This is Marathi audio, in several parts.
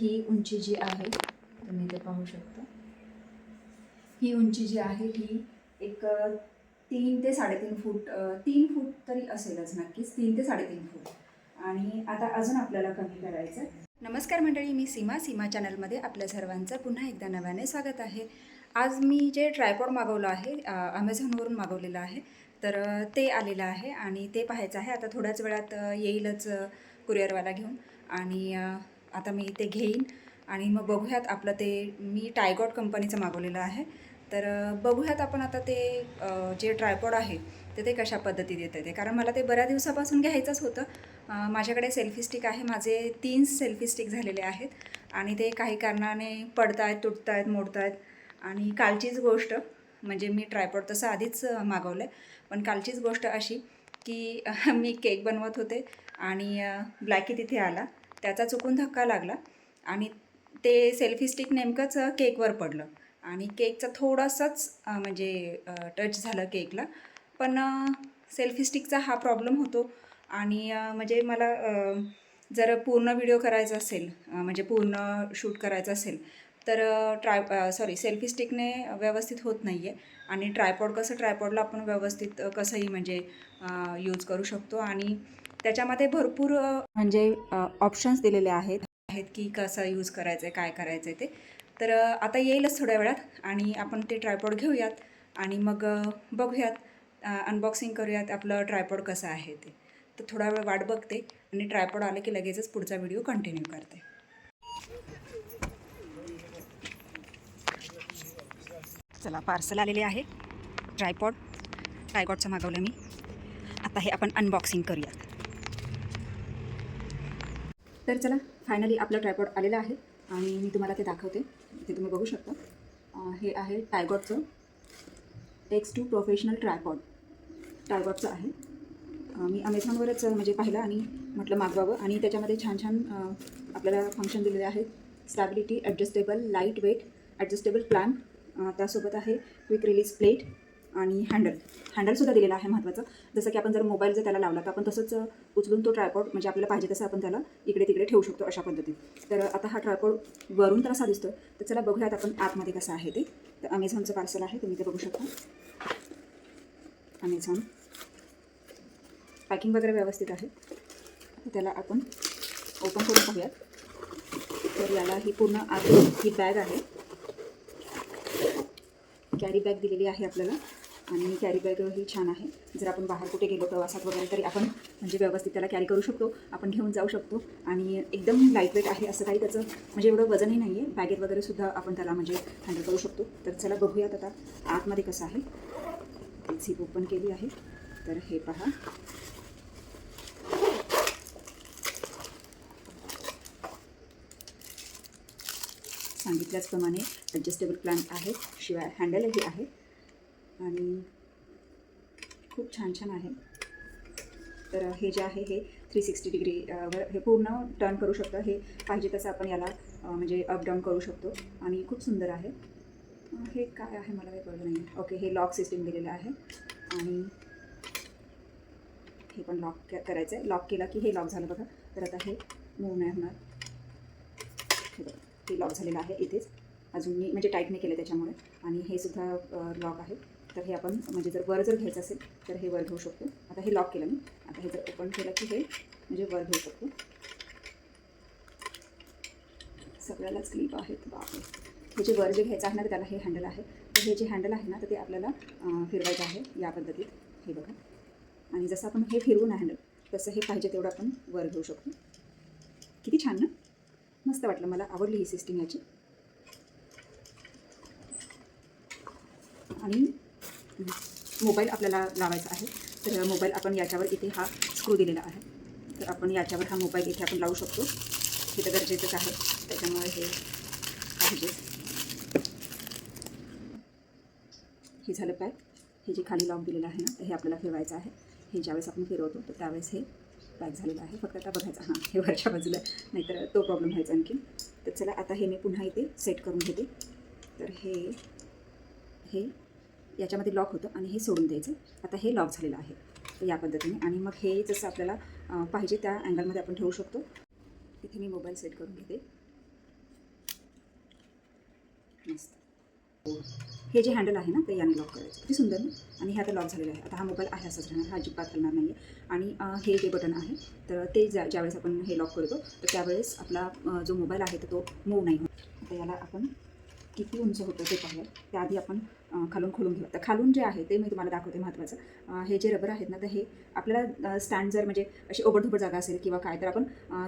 ही उंची जी आहे तुम्ही इथे पाहू शकता. ही उंची जी आहे ही एक तीन ते साडेतीन फूट तीन फूट तरी असेलच नक्कीच तीन ते साडेतीन फूट. आणि आता अजून आपल्याला कमी करायचं आहे. नमस्कार मंडळी मी सीमा सीमा चॅनलमध्ये आपल्या सर्वांचं पुन्हा एकदा नव्याने स्वागत आहे. आज मी जे ट्रायपॉड मागवलं आहे अमेझॉनवरून मागवलेलं आहे तर ते आलेलं आहे आणि ते पाहायचं आहे. आता थोड्याच वेळात येईलच कुरिअरवाला घेऊन. आणि आता मी ते घेईन. आणि मग बघूयात आपलं ते मी टायगॉट कंपनीचं मागवलेलं आहे. तर बघूयात आपण आता ते जे ट्रायपॉड आहे तर ते कशा पद्धतीत येतं ते. कारण मला ते बऱ्या दिवसापासून घ्यायचंच होतं. माझ्याकडे सेल्फी स्टिक आहे. माझे तीन सेल्फी स्टिक झालेले आहेत. आणि ते काही कारणाने पडत आहेत तुटत आहेत मोडत आहेत आणि कालचीच गोष्ट म्हणजे मी ट्रायपॉड तसं आधीच मागवलं आहे पण कालचीच गोष्ट अशी की मी केक बनवत होते. आणि ब्लॅकी तिथे आला. त्याचा चुकून धक्का लागला आणि ते सेल्फी स्टिक नेमकंच केकवर पडलं. आणि केकचा थोडासाच म्हणजे टच झालं केकला पण सेल्फी स्टिकचा हा प्रॉब्लेम होतो. आणि म्हणजे मला जर पूर्ण व्हिडिओ करायचा असेल म्हणजे पूर्ण शूट करायचं असेल तर ट्राय सॉरी सेल्फी स्टिकने व्यवस्थित होत नाही आहे आणि ट्रायपॉड कसं ट्रायपॉडला आपण व्यवस्थित कसंही म्हणजे यूज करू शकतो. आणि त्याच्यामध्ये भरपूर म्हणजे ऑप्शन्स दिलेले आहेत. आहेत की कसं यूज करायचं आहे काय करायचं आहे ते. तर आता येईलच थोड्या वेळात आणि आपण ते ट्रायपॉड घेऊयात आणि मग बघूयात अनबॉक्सिंग करूयात आपलं ट्रायपॉड कसं आहे ते. तर थोडा वेळ वाट बघते आणि ट्रायपॉड आलं की लगेचच पुढचा व्हिडिओ कंटिन्यू करते. चला पार्सल आलेले आहे. ट्रायपॉड ट्रायपॉडचं मागवलं मी. आता हे आपण अनबॉक्सिंग करूयात. तर चला फायनली आपलं ट्रायपॉड आलेलं आहे आणि मी तुम्हाला ते दाखवते. ते तुम्ही बघू शकता. हे आहे टायगॉटचं एक्स टू प्रोफेशनल ट्रायपॉड टायगॉटचं आहे. मी अमेझॉनवरच म्हणजे पाहिलं आणि म्हटलं मागवावं आणि त्याच्यामध्ये छान छान आपल्याला फंक्शन दिलेले आहेत. Stability adjustable light weight adjustable plan त्यासोबत आहे क्विक रिलीज प्लेट आणि हँडल हँडलसुद्धा दिलेला आहे महत्त्वाचं जसं की आपण जर मोबाईल जर त्याला लावला तर आपण तसंच उचलून तो ट्रायपॉड म्हणजे आपल्याला पाहिजे तसं आपण त्याला इकडे तिकडे ठेवू शकतो अशा पद्धतीत. तर आता हा ट्रायपॉड वरून तर असा दिसतो तर चला बघूयात आपण आतमध्ये कसं आहे ते. तर अमेझॉनचं पार्सल आहे तुम्ही ते बघू शकता. अमेझॉन पॅकिंग वगैरे व्यवस्थित आहे. त्याला आपण ओपन करून पाहूयात. तर याला ही पूर्ण आत ही बॅग आहे. कॅरी बॅग दिलेली आहे आपल्याला. आणि कॅरी बॅग ही छान आहे. जर आपण बाहेर कुठे गेलो प्रवासात वगैरे तरी आपण म्हणजे व्यवस्थित त्याला कॅरी करू शकतो. आपण घेऊन जाऊ शकतो. आणि एकदम लाइट वेट आहे असं काही त्याचं म्हणजे एवढं वजनही नाही आहे बॅगेत वगैरे सुद्धा आपण त्याला म्हणजे हँडल करू शकतो. तर चला बघूयात आता आतमध्ये कसं आहे. झीप ओपन केली आहे. तर हे पहा. सांगितल्याचप्रमाणे ॲडजस्टेबल प्लॅन आहे. शिवाय हँडलही आहे. आणि खूप छान छान आहे. तर हे जे आहे हे थ्री सिक्स्टी डिग्री वर हे पूर्ण टर्न करू शकतं. हे पाहिजे तसं आपण याला म्हणजे अप डाऊन करू शकतो. आणि खूप सुंदर आहे. हे काय आहे मला काही कळलं नाही. ओके हे लॉक सिस्टीम दिलेलं आहे. आणि हे पण लॉक करायचं आहे लॉक केला की हे लॉक झालं बघा. तर आता हे मूव नाही होणार. हे बघा हे लॉक झालेलं आहे इथेच. अजून मी म्हणजे टाईट नाही केलं त्याच्यामुळे. आणि हे सुद्धा लॉक आहे. तर हे आपण म्हणजे जर वर जर घ्यायचं असेल तर हे वर घेऊ शकतो. आता हे लॉक केलं मी. आता हे जर ओपन केलं की हे म्हणजे वर घेऊ शकतो. सगळ्यालाच क्लिप आहेत बापरे. हे जे वर जे घ्यायचं आहे ना तर त्याला हे हँडल आहे. तर हे जे हँडल आहे ना तर ते आपल्याला फिरवायचं आहे या पद्धतीत. हे बघा. आणि जसं आपण हे फिरवू ना हँडल तसं हे पाहिजे तेवढं आपण वर घेऊ शकतो. किती छान ना? मस्त वाटलं मला. आवडली ही सिस्टीम याची. आणि मोबाईल आपल्याला लावायचा आहे. तर मोबाईल आपण याच्यावर इथे हा स्क्रू दिलेला आहे. तर आपण याच्यावर हा मोबाईल इथे आपण लावू शकतो. हे तर गरजेचंच आहे. त्याच्यामुळे हे पाहिजे. हे झालं पॅक हे जे खाली लॉक दिलेलं आहे ना तर हे आपल्याला फिरवायचं आहे. हे ज्यावेळेस आपण फिरवतो तर त्यावेळेस हे पॅक झालेलं आहे. फक्त आता बघायचं. हां हे वरच्या बाजूला नाहीतर तो प्रॉब्लेम व्हायचा आणखी तर चला आता हे मी पुन्हा इथे सेट करून घेते. तर हे हे याच्यामध्ये लॉक होतं आणि हे सोडून द्यायचं. आता हे लॉक झालेलं आहे. या पद्धतीने. आणि मग हे जसं आपल्याला पाहिजे त्या अँगलमध्ये आपण ठेवू शकतो. तिथे मी मोबाईल सेट करून घेते. मस्त. हे जे हँडल आहे ना ते याने लॉक करायचं. किती सुंदर ना? आणि हे आता लॉक झालेलं आहे. आता हा मोबाईल आहे असंच राहणार हा अजिबात हलणार नाही आणि हे जे बटन आहे तर ते ज्या ज्यावेळेस आपण हे लॉक करतो तर त्यावेळेस आपला जो मोबाईल आहे तर तो मूव नाही होत. आता याला आपण किती उंच होतं ते पाहूया त्याआधी आपण खालून खोलून घेऊया तर खालून जे आहे ते मी तुम्हाला दाखवते महत्त्वाचं. हे जे रबर आहेत ना तर हे आपल्याला स्टँड जर म्हणजे अशी ओबडधोबड जागा असेल किंवा काय तर आपण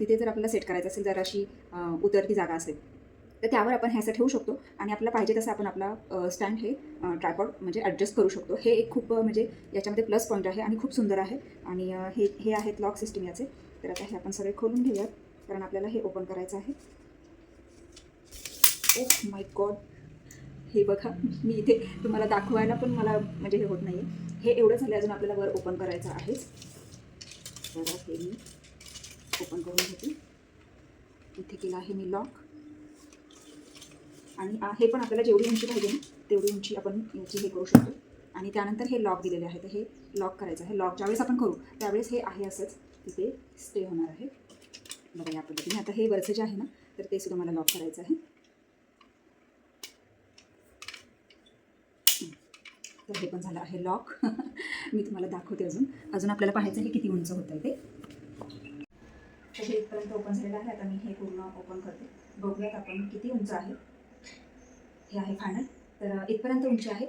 तिथे जर आपल्याला सेट करायचं असेल जर अशी उतरती जागा असेल तर त्यावर आपण हे असं ठेवू शकतो. आणि आपल्याला पाहिजे तसं आपण आपला स्टँड हे ट्रायपॉड म्हणजे ॲडजस्ट करू शकतो. हे एक खूप म्हणजे याच्यामध्ये प्लस पॉईंट आहे आणि खूप सुंदर आहे. आणि हे हे आहेत लॉक सिस्टीम याचे. तर आता हे आपण सगळे खोलून घेऊयात. कारण आपल्याला हे ओपन करायचं आहे. ओ माय गॉड हे बघा मी इथे तुम्हाला दाखवायला पण मला म्हणजे हे होत नाही आहे हे एवढं झालं अजून आपल्याला वर ओपन करायचं आहेच तर हे मी ओपन करून घेते. इथे केलं आहे मी लॉक आणि हे पण आपल्याला जेवढी उंची पाहिजे ना तेवढी उंची आपण याची हे करू शकतो. आणि त्यानंतर हे लॉक दिलेले आहे. तर हे लॉक करायचं आहे. लॉक ज्यावेळेस आपण करू त्यावेळेस हे आहे असंच. तिथे स्टे होणार आहे. बघा या पद्धतीने. आता हे वरचं जे आहे ना तर ते सुद्धा मला लॉक करायचं आहे. तर हे पण झालं आहे लॉक मी तुम्हाला दाखवते अजून. अजून आपल्याला पाहायचं आहे किती उंच होत आहे ते. तर हे इथपर्यंत ओपन झालेलं आहे. आता मी हे पूर्ण ओपन करते. बघूयात आपण किती उंच आहे. हे आहे फायनल तर इथपर्यंत उंची आहे.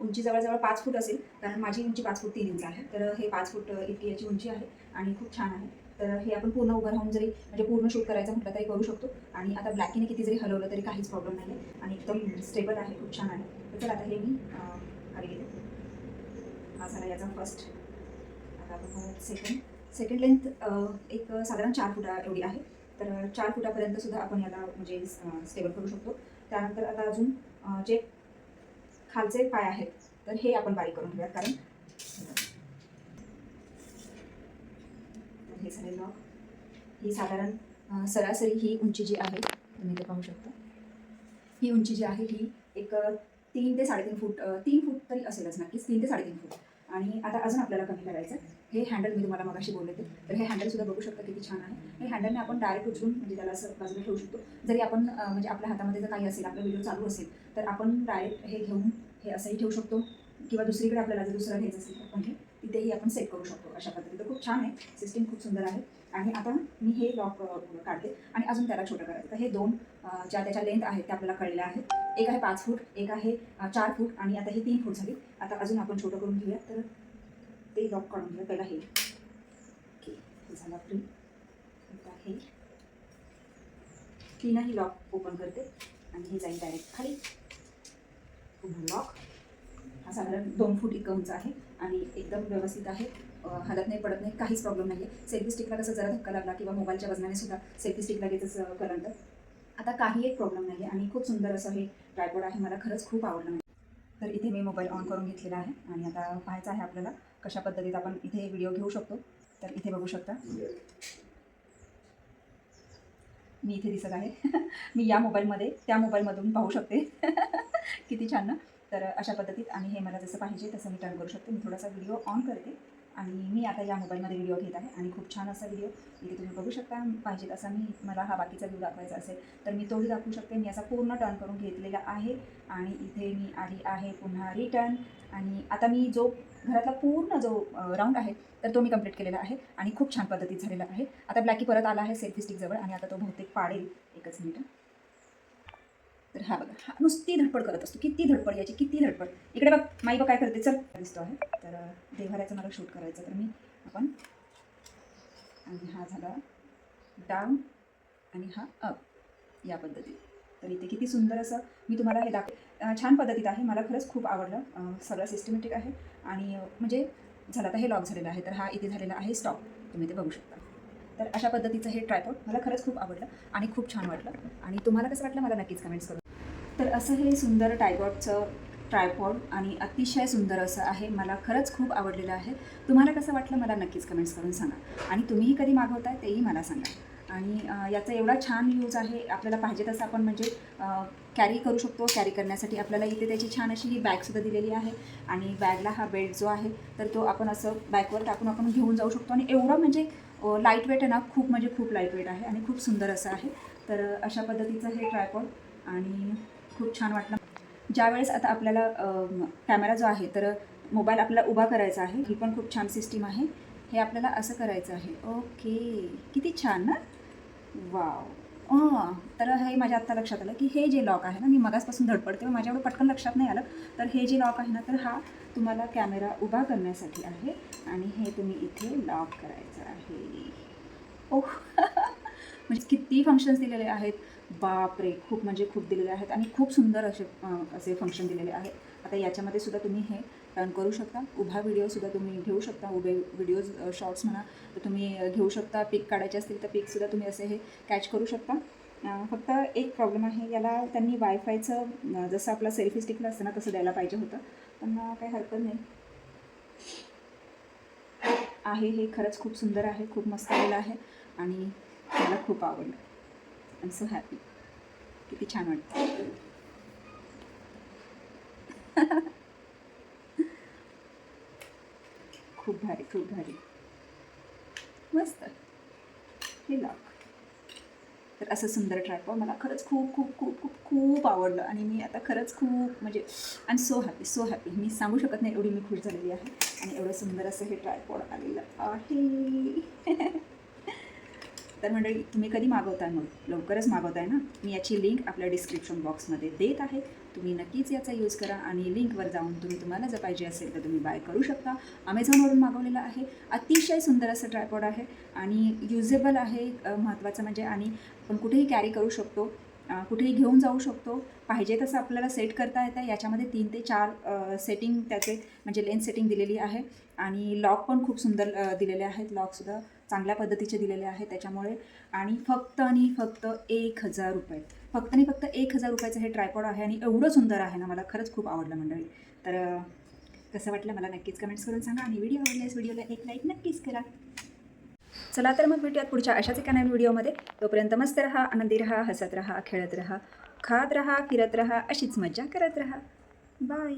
उंची जवळजवळ पाच फूट असेल कारण माझी उंची पाच फूट तीन इंच आहे. तर हे पाच फूट इतकी याची उंची आहे आणि खूप छान आहे. तर हे आपण पूर्ण उभं राहून जरी म्हणजे पूर्ण शूट करायचं म्हटलं तरी करू शकतो. आणि आता ब्लॅकीने किती जरी हलवलं तरी काहीच प्रॉब्लेम नाही आहे आणि एकदम स्टेबल आहे. खूप छान आहे. तर आता हे मी अं, हा झाला याचा फर्स्ट आता आपण सेकंड सेकंड लेंथ एक साधारण चार फुटा एवढी आहे. तर चार फुटापर्यंत सुद्धा आपण याला म्हणजे स्टेबल करू शकतो. त्यानंतर आता अजून जे खालचे पाय आहेत तर हे आपण बारीक करून घेऊयात. कारण हे झाले लॉक ही साधारण सरासरी ही उंची जी आहे तुम्ही ते पाहू शकता. ही उंची जी आहे ही एक तीन ते साडेतीन फूट तीन फूट तरी असेलच नक्कीच तीन ते साडेतीन फूट. आणि आता अजून आपल्याला कमी करायचं आहे. हे हँडल मी तुम्हाला मगाशी बोलले ते तर हे हँडल सुद्धा बघू शकता किती छान आहे. हे हँडलने आपण डायरेक्ट उचलून म्हणजे त्याला असं बाजूला ठेवू शकतो. जरी आपण म्हणजे आपल्या हातामध्ये जर काही असेल आपला व्हिडिओ चालू असेल तर आपण डायरेक्ट हे घेऊन हे असंही ठेवू शकतो. किंवा दुसरीकडे आपल्याला जर दुसरं घ्यायचं असेल आपण हे तिथेही आपण सेट करू शकतो. अशा पद्धतीने खूप छान आहे. सिस्टीम खूप सुंदर आहे. आणि आता मी हे लॉक काढते आणि अजून त्याला छोटं करायचं. तर हे दोन ज्या त्याच्या लेंथ आहेत त्या आपल्याला कळल्या आहेत. एक आहे पाच फूट एक आहे चार फूट आणि आता हे तीन फूट झाली. आता अजून आपण छोटं करून घेऊया. तर ते लॉक काढून घेऊया. पहिला हे. ओके हे झालं फ्री आता हे. तीनही लॉक ओपन करते आणि हे जाईल डायरेक्ट खाली. पुन्हा लॉक हा साधारण दोन फूट इतकं उंच आहे आणि एकदम व्यवस्थित आहे. हलत नाही पडत नाही काहीच प्रॉब्लेम नाही आहे सेल्फी स्टिकला कसं जरा धक्का लागला किंवा मोबाईलच्या वजनाने सुद्धा सेल्फी स्टिक लगेचच करंट. आता काही एक प्रॉब्लेम नाही आहे आणि खूप सुंदर असं हे ट्रायपॉड आहे. मला खरंच खूप आवडलं म्हणजे. तर इथे मी मोबाईल ऑन करून घेतलेला आहे आणि आता पाहायचं आहे आपल्याला कशा पद्धतीत आपण इथे व्हिडिओ घेऊ शकतो. तर इथे बघू शकता. मी इथे दिसत आहे. मी या मोबाईलमध्ये त्या मोबाईलमधून पाहू शकते. किती छान ना. तर अशा पद्धतीत आणि हे मला जसं पाहिजे तसं मी टर्न करू शकते. मी थोडासा व्हिडिओ ऑन करते. आणि मी आता या मोबाईलमध्ये व्हिडिओ घेत आहे आणि खूप छान असा व्हिडिओ इथे तुम्ही बघू शकता. पाहिजे तसा मी मला हा बाकीचा व्ह्यू दाखवायचा असेल तर मी तोही दाखवू शकते. मी असा पूर्ण टर्न करून घेतलेला आहे आणि इथे मी आली आहे पुन्हा रिटर्न आणि आता मी जो घरातला पूर्ण जो राऊंड आहे तर तो मी कंप्लीट केलेला आहे आणि खूप छान पद्धतीत झालेला आहे. आता ब्लॅकी परत आला आहे सेल्फी स्टिकजवळ आणि आता तो बहुतेक पाडेल एकच मिनिट तर हा बघा हा नुसती धडपड करत असतो. किती धडपड याची किती धडपड. इकडे बघ माई बघ काय करते चल. दिसतो आहे. तर अं, मला शूट करायचं. तर मी आपण आणि हा झाला डाऊन आणि हा अप या पद्धतीत. तर इथे किती सुंदर असं मी तुम्हाला हे दाख छान पद्धतीत आहे. मला खरंच खूप आवडलं. सगळं सिस्टमॅटिक आहे. आणि म्हणजे झालं आता हे लॉक झालेलं आहे. तर हा इथे झालेला आहे स्टॉप तुम्ही ते बघू शकता. तर अशा पद्धतीचं हे ट्रायपॉड मला खरंच खूप आवडलं आणि खूप छान वाटलं. आणि तुम्हाला कसं वाटलं? मला नक्कीच कमेंट्स करून तर असं हे सुंदर टायगॉटचं ट्रायपॉड आणि अतिशय सुंदर असं आहे. मला खरंच खूप आवडलेलं आहे. तुम्हाला कसं वाटलं मला नक्कीच कमेंट्स करून सांगा. आणि तुम्हीही कधी मागवताय तेही मला सांगा. आणि याचा एवढा छान यूज आहे. आपल्याला पाहिजे तसं आपण म्हणजे कॅरी करू शकतो. कॅरी करण्यासाठी आपल्याला इथे त्याची छान अशी ही बॅगसुद्धा दिलेली आहे. आणि बॅगला हा बेल्ट जो आहे तर तो आपण असं बॅगवर टाकून आपण घेऊन जाऊ शकतो. आणि एवढं म्हणजे लाइट वेट आहे ना खूप म्हणजे खूप लाइट वेट आहे आणि खूप सुंदर असं आहे. तर अशा पद्धतीचं हे ट्रायपॉड आणि खूप छान वाटलं. ज्यावेळेस आता आपल्याला कॅमेरा जो आहे तर मोबाईल आपल्याला उभा करायचा आहे ही पण खूप छान सिस्टीम आहे. हे आपल्याला असं करायचं आहे. ओके. किती छान ना? वाव. तर हे माझ्या आत्ता लक्षात आलं की हे जे लॉक आहे ना मी मगासपासून धडपडते माझ्यावर माझ्या एवढं पटकन लक्षात नाही आलं. तर हे जे लॉक आहे ना तर हा तुम्हाला कॅमेरा उभा करण्यासाठी आहे आणि हे तुम्ही इथे लॉक करायचं आहे. ओह. म्हणजे किती फंक्शन्स दिलेले आहेत? बापरे खूप म्हणजे खूप दिलेले आहेत आणि खूप सुंदर असे असे फंक्शन दिलेले आहेत. आता याच्यामध्ये सुद्धा तुम्ही हे टर्न करू शकता. उभा व्हिडिओसुद्धा तुम्ही घेऊ शकता. उभे व्हिडिओज शॉर्ट्स म्हणा तर तुम्ही घेऊ शकता. पिक काढायचे असतील तर पिकसुद्धा तुम्ही असे हे कॅच करू शकता. फक्त एक प्रॉब्लेम आहे. याला त्यांनी वायफायचं जसं आपलं सेल्फी स्टिकला असतं ना तसं द्यायला पाहिजे होतं. पण काही हरकत नाही. आहे हे खरंच खूप सुंदर आहे. खूप मस्त आलेलं आहे. आणि मला खूप आवडलं. आय एम सो हॅपी किती छान वाटतं खूप भारी खूप भारी. मस्त. हे लॉक तर असं सुंदर ट्रायपॉड मला खरंच खूप खूप खूप खूप खूप आवडलं. आणि मी आता खरंच खूप म्हणजे I am so happy so happy मी सांगू शकत नाही एवढी मी खुश झालेली आहे. आणि एवढं सुंदर असं हे ट्रायपॉड आलेलं आहे. तर मंडळी तुम्ही कधी मागवताय मग? लवकरच मागवताय ना? मी याची लिंक आपल्या डिस्क्रिप्शन बॉक्समध्ये देत आहे. तुम्ही नक्कीच याचा यूज करा आणि लिंकवर जाऊन तुम्ही तुम्हाला जर पाहिजे असेल तर तुम्ही बाय करू शकता. अमेझॉनवरून मागवलेलं आहे. अतिशय सुंदर असं ट्रायपॉड आहे आणि युजेबल आहे महत्त्वाचं म्हणजे आणि आपण कुठेही कॅरी करू शकतो कुठेही घेऊन जाऊ शकतो. पाहिजे तसं आपल्याला सेट करता येतं. याच्यामध्ये तीन ते चार सेटिंग त्याचे म्हणजे लेन्स सेटिंग दिलेली आहे आणि लॉक पण खूप सुंदर दिलेले आहेत. लॉकसुद्धा चांगल्या पद्धतीचे दिलेले आहेत त्याच्यामुळे. आणि फक्त आणि फक्त एक हजार रुपये. फक्त आणि फक्त एक हजार रुपयाचं हे ट्रायपॉड आहे आणि एवढं सुंदर आहे ना मला खरंच खूप आवडलं मंडळी. तर कसं वाटलं मला नक्कीच कमेंट्स करून सांगा आणि व्हिडिओ आवडल्यास व्हिडिओला एक लाईक नक्कीच करा. चला तर मग भेटूयात पुढच्या अशाच एका नवीन व्हिडिओमध्ये तोपर्यंत मस्त रहा आनंदी रहा हसत रहा खेळत रहा खात रहा फिरत रहा अशीच मज्जा करत रहा. बाय